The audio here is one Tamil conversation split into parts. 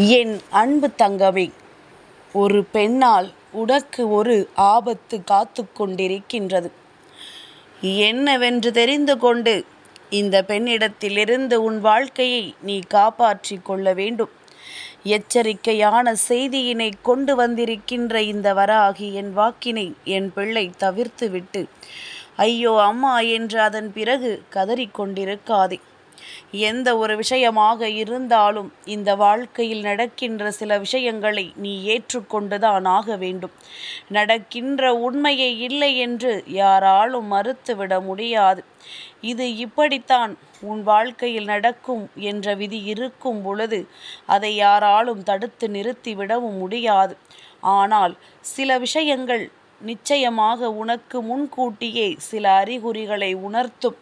என் அன்பு தங்கமே ஒரு பெண்ணால் உனக்கு ஒரு ஆபத்து காத்து கொண்டிருக்கின்றது. என்னவென்று தெரிந்து கொண்டு இந்த பெண்ணிடத்திலிருந்து உன் வாழ்க்கையை நீ காப்பாற்றிக் கொள்ள வேண்டும். எச்சரிக்கையான செய்தியினை கொண்டு வந்திருக்கின்ற இந்த வராகி என் வாக்கினை என் பிள்ளை தவிர்த்துவிட்டு ஐயோ அம்மா என்று அதன் பிறகு கதறிக்கொண்டிருக்காதே எந்த ஒரு விஷயமாக இருந்தாலும் இந்த வாழ்க்கையில் நடக்கின்ற சில விஷயங்களை நீ ஏற்றுக்கொண்டுதான் ஆக வேண்டும். நடக்கின்ற உண்மையை இல்லை என்று யாராலும் மறுத்துவிட முடியாது. இது இப்படித்தான் உன் வாழ்க்கையில் நடக்கும் என்ற விதி இருக்கும் பொழுது அதை யாராலும் தடுத்து நிறுத்திவிடவும் முடியாது. ஆனால் சில விஷயங்கள் நிச்சயமாக உனக்கு முன்கூட்டியே சில அறிகுறிகளை உணர்த்தும்.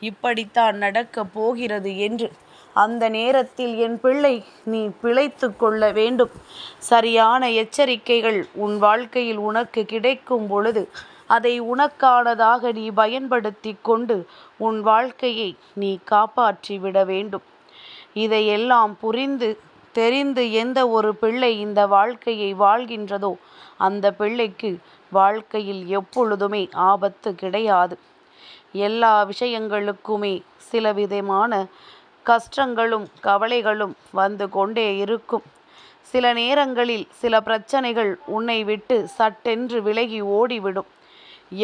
இப்படித்தான் நடக்கப் போகிறது என்று அந்த நேரத்தில் என் பிள்ளை நீ பிழைத்து கொள்ள வேண்டும். சரியான எச்சரிக்கைகள் உன் வாழ்க்கையில் உனக்கு கிடைக்கும் பொழுது அதை உனக்கானதாக நீ பயன்படுத்தி கொண்டு உன் வாழ்க்கையை நீ காப்பாற்றி விட வேண்டும். இதையெல்லாம் புரிந்து தெரிந்து எந்த ஒரு பிள்ளை இந்த வாழ்க்கையை வாழ்கின்றதோ அந்த பிள்ளைக்கு வாழ்க்கையில் எப்பொழுதுமே ஆபத்து கிடையாது. எல்லா விஷயங்களுக்குமே சில விதமான கஷ்டங்களும் கவலைகளும் வந்து கொண்டே இருக்கும். சில நேரங்களில் சில பிரச்சனைகள் உன்னை விட்டு சட்டென்று விலகி ஓடிவிடும்.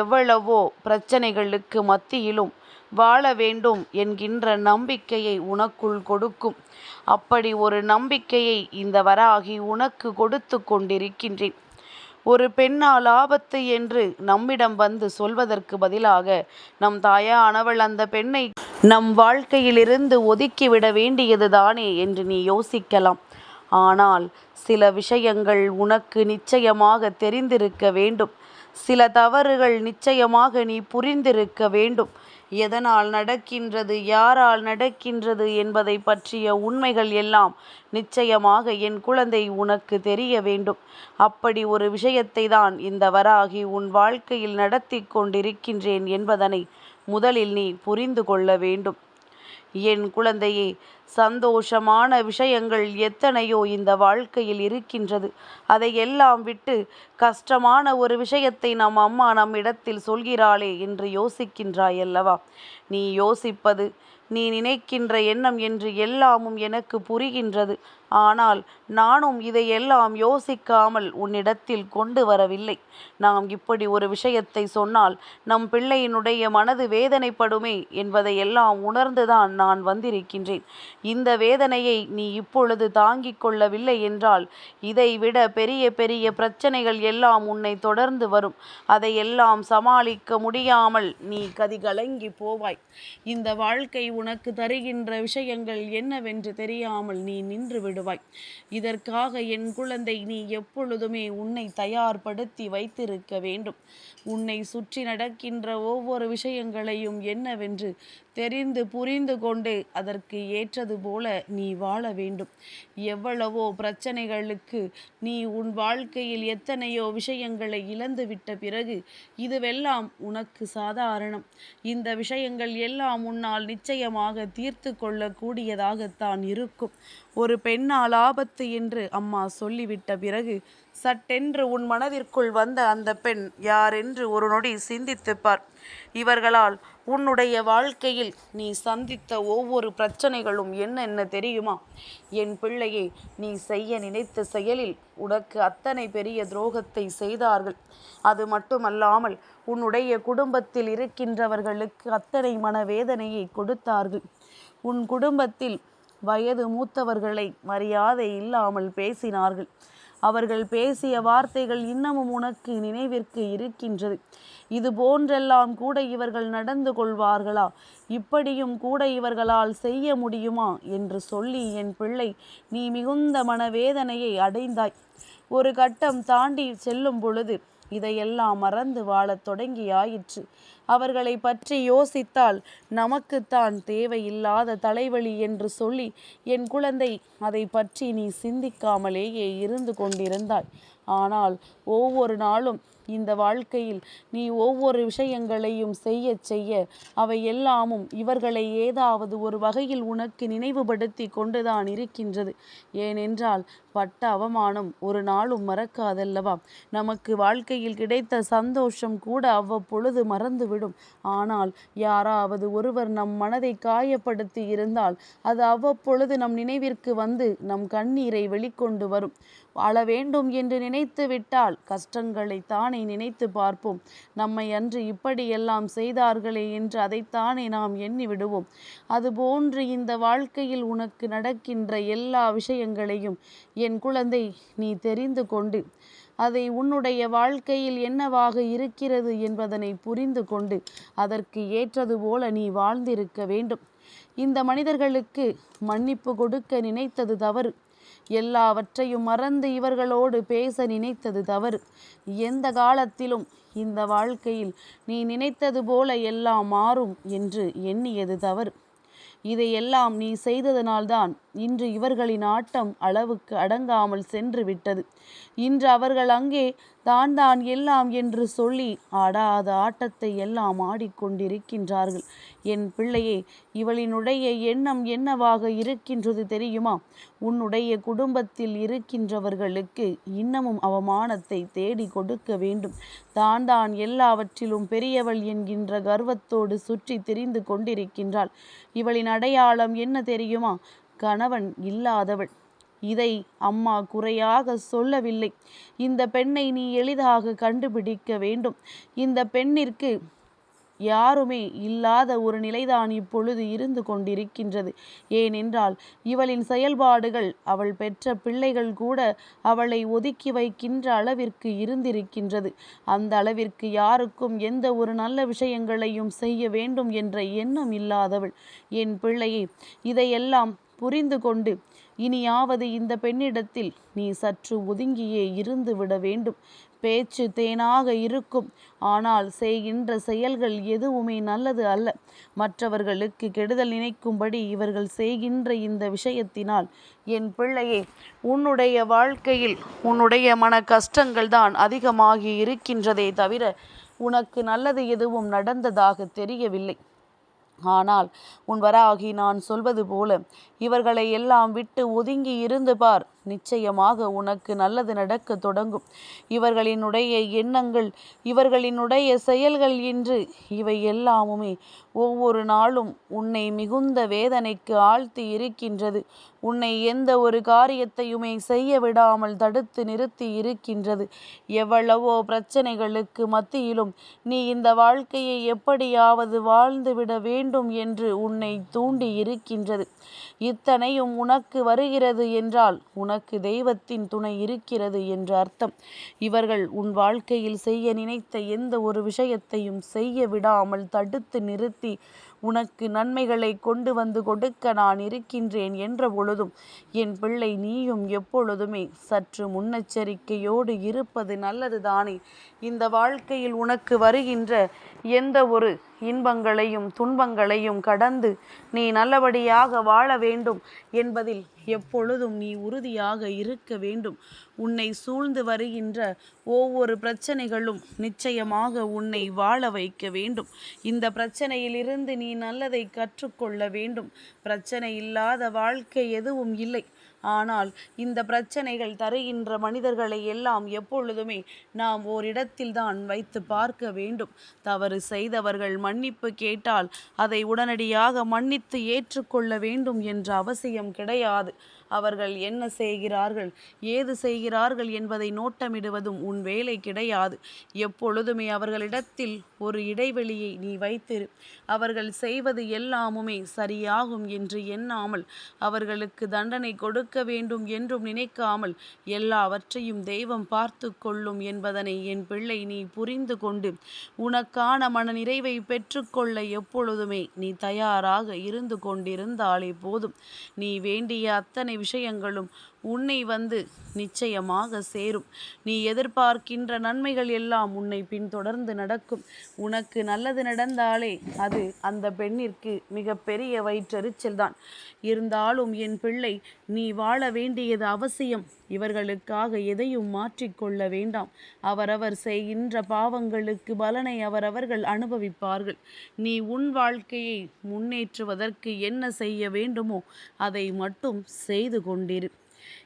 எவ்வளவோ பிரச்சனைகளுக்கு மத்தியிலும் வாழ வேண்டும் என்கின்ற நம்பிக்கையை உனக்குள் கொடுக்கும். அப்படி ஒரு நம்பிக்கையை இந்த வராகி உனக்கு கொடுத்து கொண்டிருக்கின்றேன். ஒரு பெண்ணால் ஆபத்து என்று நம்மிடம் வந்து சொல்வதற்கு பதிலாக நம் தாயானவள் அந்த பெண்ணை நம் வாழ்க்கையிலிருந்து ஒதுக்கிவிட வேண்டியதுதானே என்று நீ யோசிக்கலாம். ஆனால் சில விஷயங்கள் உனக்கு நிச்சயமாக தெரிந்திருக்க வேண்டும். சில தவறுகள் நிச்சயமாக நீ புரிந்திருக்க வேண்டும். எதனால் நடக்கின்றது யாரால் நடக்கின்றது என்பதை பற்றிய உண்மைகள் எல்லாம் நிச்சயமாக என் குழந்தை உனக்கு தெரிய வேண்டும். அப்படி ஒரு விஷயத்தை தான் இந்த வராகி உன் வாழ்க்கையில் நடத்தி கொண்டிருக்கின்றேன் என்பதனை முதலில் நீ புரிந்து கொள்ள வேண்டும். என் குழந்தையே சந்தோஷமான விஷயங்கள் எத்தனையோ இந்த வாழ்க்கையில் இருக்கின்றது. அதை எல்லாம் விட்டு கஷ்டமான ஒரு விஷயத்தை நம் அம்மா நம்மிடத்தில் சொல்கிறாளே என்று யோசிக்கின்றாய் அல்லவா நீ யோசிப்பது நீ நினைக்கின்ற எண்ணம் என்று எல்லாமும் எனக்கு புரிகின்றது. ஆனால் நானும் இதையெல்லாம் யோசிக்காமல் உன்னிடத்தில் கொண்டு வரவில்லை. நாம் இப்படி ஒரு விஷயத்தை சொன்னால் நம் பிள்ளையினுடைய மனது வேதனைப்படுமே என்பதை எல்லாம் உணர்ந்துதான் நான் வந்திருக்கின்றேன். இந்த வேதனையை நீ இப்பொழுது தாங்கிக் கொள்ளவில்லை என்றால் இதைவிட பெரிய பெரிய பிரச்சனைகள் எல்லாம் உன்னை தொடர்ந்து வரும். அதையெல்லாம் சமாளிக்க முடியாமல் நீ கதிகலங்கி போவாய். இந்த வாழ்க்கை உனக்கு தருகின்ற விஷயங்கள் என்னவென்று தெரியாமல் நீ நின்று விடுவாய் இதற்காக என் குழந்தை நீ எப்பொழுதுமே உன்னை தயார்படுத்தி வைத்திருக்க வேண்டும். உன்னை சுற்றி நடக்கின்ற ஒவ்வொரு விஷயங்களையும் என்னவென்று தெரிந்து புரிந்து கொண்டு அதற்கு ஏற்றது போல நீ வாழ வேண்டும். எவ்வளவோ பிரச்சனைகளுக்கு நீ உன் வாழ்க்கையில் எத்தனையோ விஷயங்களை இழந்துவிட்ட பிறகு இதுவெல்லாம் உனக்கு சாதாரணம். இந்த விஷயங்கள் எல்லாம் உன்னால் நிச்சயமாக தீர்த்து கொள்ளக்கூடியதாகத்தான் இருக்கும். ஒரு பெண்ணால் ஆபத்து என்று அம்மா சொல்லிவிட்ட பிறகு சட்டென்று உன் மனதிற்குள் வந்த அந்த பெண் யாரென்று ஒரு நொடி சிந்தித்துப்பார். இவர்களால் உன்னுடைய வாழ்க்கையில் நீ சந்தித்த ஒவ்வொரு பிரச்சனைகளும் என்னென்ன தெரியுமா? என் பிள்ளையை நீ செய்ய நினைத்த செயலில் உனக்கு அத்தனை பெரிய துரோகத்தை செய்தார்கள். அது மட்டுமல்லாமல் உன்னுடைய குடும்பத்தில் இருக்கின்றவர்களுக்கு அத்தனை மனவேதனையை கொடுத்தார்கள். உன் குடும்பத்தில் வயது மூத்தவர்களை மரியாதை இல்லாமல் பேசினார்கள். அவர்கள் பேசிய வார்த்தைகள் இன்னமும் உனக்கு நினைவிற்கு இருக்கின்றது. இது போன்றெல்லாம் கூட இவர்கள் நடந்து கொள்வார்களா? இப்படியும் கூட இவர்களால் செய்ய முடியுமா? என்று சொல்லி என் பிள்ளை நீ மிகுந்த மனவேதனையை அடைந்தாய். ஒரு கட்டம் தாண்டி செல்லும் பொழுது இதையெல்லாம் மறந்து வாழத் தொடங்கியாயிற்று. அவர்களை பற்றி யோசித்தால் நமக்குத்தான் தேவையில்லாத தலைவலி என்று சொல்லி என் குழந்தை அதை பற்றி நீ சிந்திக்காமலேயே இருந்து கொண்டிருந்தாய். ஆனால் ஒவ்வொரு நாளும் இந்த வாழ்க்கையில் நீ ஒவ்வொரு விஷயங்களையும் செய்ய செய்ய அவை எல்லாமும் இவர்களை ஏதாவது ஒரு வகையில் உனக்கு நினைவுபடுத்தி கொண்டுதான் இருக்கின்றது. ஏனென்றால் பட்ட அவமானம் ஒரு நாளும் மறக்காதல்லவா? நமக்கு வாழ்க்கையில் கிடைத்த சந்தோஷம் கூட அவ்வப்பொழுது மறந்து போய்விடும் ஆனால் யாராவது ஒருவர் நம் மனதை காயப்படுத்தி இருந்தால் அது அவ்வப்பொழுது நம் நினைவிற்கு வந்து நம் கண்ணீரை வெளிக்கொண்டு வரும். வாழ வேண்டும் என்று நினைத்து விட்டால் கஷ்டங்களை தானே நினைத்து பார்ப்போம். நம்மை அன்று இப்படியெல்லாம் செய்தார்களே என்று அதைத்தானே நாம் எண்ணி விடுவோம். அதுபோன்று இந்த வாழ்க்கையில் உனக்கு நடக்கின்ற எல்லா விஷயங்களையும் என் குழந்தை நீ தெரிந்து கொண்டு அதை உன்னுடைய வாழ்க்கையில் என்னவாக இருக்கிறது என்பதனை புரிந்து கொண்டு அதற்கு ஏற்றது போல நீ வாழ்ந்திருக்க வேண்டும். இந்த மனிதர்களுக்கு மன்னிப்பு கொடுக்க நினைத்தது தவறு. எல்லாவற்றையும் மறந்து இவர்களோடு பேச நினைத்தது தவறு. எந்த காலத்திலும் இந்த வாழ்க்கையில் நீ நினைத்தது போல எல்லாம் மாறும் என்று எண்ணியது தவறு. இதையெல்லாம் நீ செய்ததனால்தான் இன்று இவர்களின் ஆட்டம் அளவுக்கு அடங்காமல் சென்று விட்டது. இன்று அவர்கள் அங்கே தான் தான் எல்லாம் என்று சொல்லி ஆடாத ஆட்டத்தை எல்லாம் ஆடிக்கொண்டிருக்கின்றார்கள். என் பிள்ளையே இவளினுடைய எண்ணம் என்னவாக இருக்கின்றது தெரியுமா? உன்னுடைய குடும்பத்தில் இருக்கின்றவர்களுக்கு இன்னமும் அவமானத்தை தேடி கொடுக்க வேண்டும். தான் தான் எல்லாவற்றிலும் பெரியவள் என்கின்ற கர்வத்தோடு சுற்றி திரிந்து கொண்டிருக்கின்றாள். இவளின் அடையாளம் என்ன தெரியுமா? கணவன் இல்லாதவள். இதை அம்மா குறையாக சொல்லவில்லை. இந்த பெண்ணை நீ எளிதாக கண்டுபிடிக்க வேண்டும். இந்த பெண்ணிற்கு யாருமே இல்லாத ஒரு நிலைதான் இப்பொழுது இருந்து கொண்டிருக்கின்றது. ஏனென்றால் இவளின் செயல்பாடுகள் அவள் பெற்ற பிள்ளைகள் கூட அவளை ஒதுக்கி வைக்கின்ற அளவிற்கு இருந்திருக்கின்றது. அந்த அளவிற்கு யாருக்கும் எந்த ஒரு நல்ல விஷயங்களையும் செய்ய வேண்டும் என்ற எண்ணம் இல்லாதவள். என் பிள்ளையே இதையெல்லாம் புரிந்து கொண்டு இனியாவது இந்த பெண்ணிடத்தில் நீ சற்று ஒதுங்கியே இருந்து விட வேண்டும். பேச்சு தேனாக இருக்கும். ஆனால் செய்கின்ற செயல்கள் எதுவுமே நல்லது அல்ல. மற்றவர்களுக்கு கெடுதல் நினைக்கும்படி இவர்கள் செய்கின்ற இந்த விஷயத்தினால் என் பிள்ளையே உன்னுடைய வாழ்க்கையில் உன்னுடைய மன கஷ்டங்கள் தான் அதிகமாகி இருக்கின்றதே தவிர உனக்கு நல்லது எதுவும் நடந்ததாக தெரியவில்லை. ஆனால் உன் வராகி நான் சொல்வது போல இவர்களை எல்லாம் விட்டு ஒதுங்கி இருந்து பார். நிச்சயமாக உனக்கு நல்லது நடக்க தொடங்கும். இவர்களினுடைய எண்ணங்கள் இவர்களினுடைய செயல்கள் என்று இவை எல்லாமுமே ஒவ்வொரு நாளும் உன்னை மிகுந்த வேதனைக்கு ஆழ்த்தி இருக்கின்றது. உன்னை எந்த ஒரு காரியத்தையுமே செய்ய விடாமல் தடுத்து நிறுத்தி இருக்கின்றது. எவ்வளவோ பிரச்சனைகளுக்கு மத்தியிலும் நீ இந்த வாழ்க்கையை எப்படியாவது வாழ்ந்துவிட வேண்டும் என்று உன்னை தூண்டி இருக்கின்றது. இத்தனையும் உனக்கு வருகிறது என்றால் உனக்கு தெய்வத்தின் துணை இருக்கிறது என்று அர்த்தம். இவர்கள் உன் வாழ்க்கையில் செய்ய நினைத்த எந்த ஒரு விஷயத்தையும் செய்ய விடாமல் தடுத்து நிறுத்தி உனக்கு நன்மைகளை கொண்டு வந்து கொடுக்க நான் இருக்கின்றேன் என்ற பொழுதும் என் பிள்ளை நீயும் எப்பொழுதுமே சற்று முன்னெச்சரிக்கையோடு இருப்பது நல்லதுதானே? இந்த வாழ்க்கையில் உனக்கு வருகின்ற எந்த ஒரு இன்பங்களையும் துன்பங்களையும் கடந்து நீ நல்லபடியாக வாழ வேண்டும் என்பதில் எப்பொழுதும் நீ உறுதியாக இருக்க வேண்டும். உன்னை சூழ்ந்து வருகின்ற ஒவ்வொரு பிரச்சனைகளும் நிச்சயமாக உன்னை வாழ வைக்க வேண்டும். இந்த பிரச்சனையிலிருந்து நீ நல்லதை கற்றுக்கொள்ள வேண்டும். பிரச்சனை இல்லாத வாழ்க்கை எதுவும் இல்லை. ஆனால் இந்த பிரச்சனைகள் தருகின்ற மனிதர்களை எல்லாம் எப்பொழுதுமே நாம் ஓரிடத்தில் தான் வைத்து பார்க்க வேண்டும். தவறு செய்தவர்கள் மன்னிப்பு கேட்டால் அதை உடனடியாக மன்னித்து ஏற்றுக்கொள்ள வேண்டும் என்ற அவசியம் கிடையாது. அவர்கள் என்ன செய்கிறார்கள்? ஏது செய்கிறார்கள் என்பதை நோட்டமிடுவதும் உன் வேலை கிடையாது. எப்பொழுதுமே அவர்களிடத்தில் ஒரு இடைவெளியை நீ வைத்திரு. அவர்கள் செய்வது எல்லாமுமே சரியாகும் என்று எண்ணாமல் அவர்களுக்கு தண்டனை கொடுக்க வேண்டும் என்றும் நினைக்காமல் எல்லாவற்றையும் தெய்வம் பார்த்து கொள்ளும் என்பதனை என் பிள்ளை நீ புரிந்து கொண்டு உனக்கான மன நிறைவை பெற்றுக்கொள்ள எப்பொழுதுமே நீ தயாராக இருந்து கொண்டிருந்தாலே போதும். நீ வேண்டிய அத்தனை விஷயங்களும் உன்னை வந்து நிச்சயமாக சேரும். நீ எதிர்பார்க்கின்ற நன்மைகள் எல்லாம் உன்னை பின்தொடர்ந்து நடக்கும். உனக்கு நல்லது நடந்தாலே அது அந்த பெண்ணிற்கு மிகப்பெரிய வயிற்றெரிச்சல் தான் இருந்தாலும் என் பிள்ளை நீ வாழ வேண்டியது அவசியம். இவர்களுக்காக எதையும் மாற்றிக்கொள்ள வேண்டாம். அவரவர் செய்கின்ற பாவங்களுக்கு பலனை அவரவர்கள் அனுபவிப்பார்கள். நீ உன் வாழ்க்கையை முன்னேற்றுவதற்கு என்ன செய்ய வேண்டுமோ அதை மட்டும் செய்து கொண்டிரு.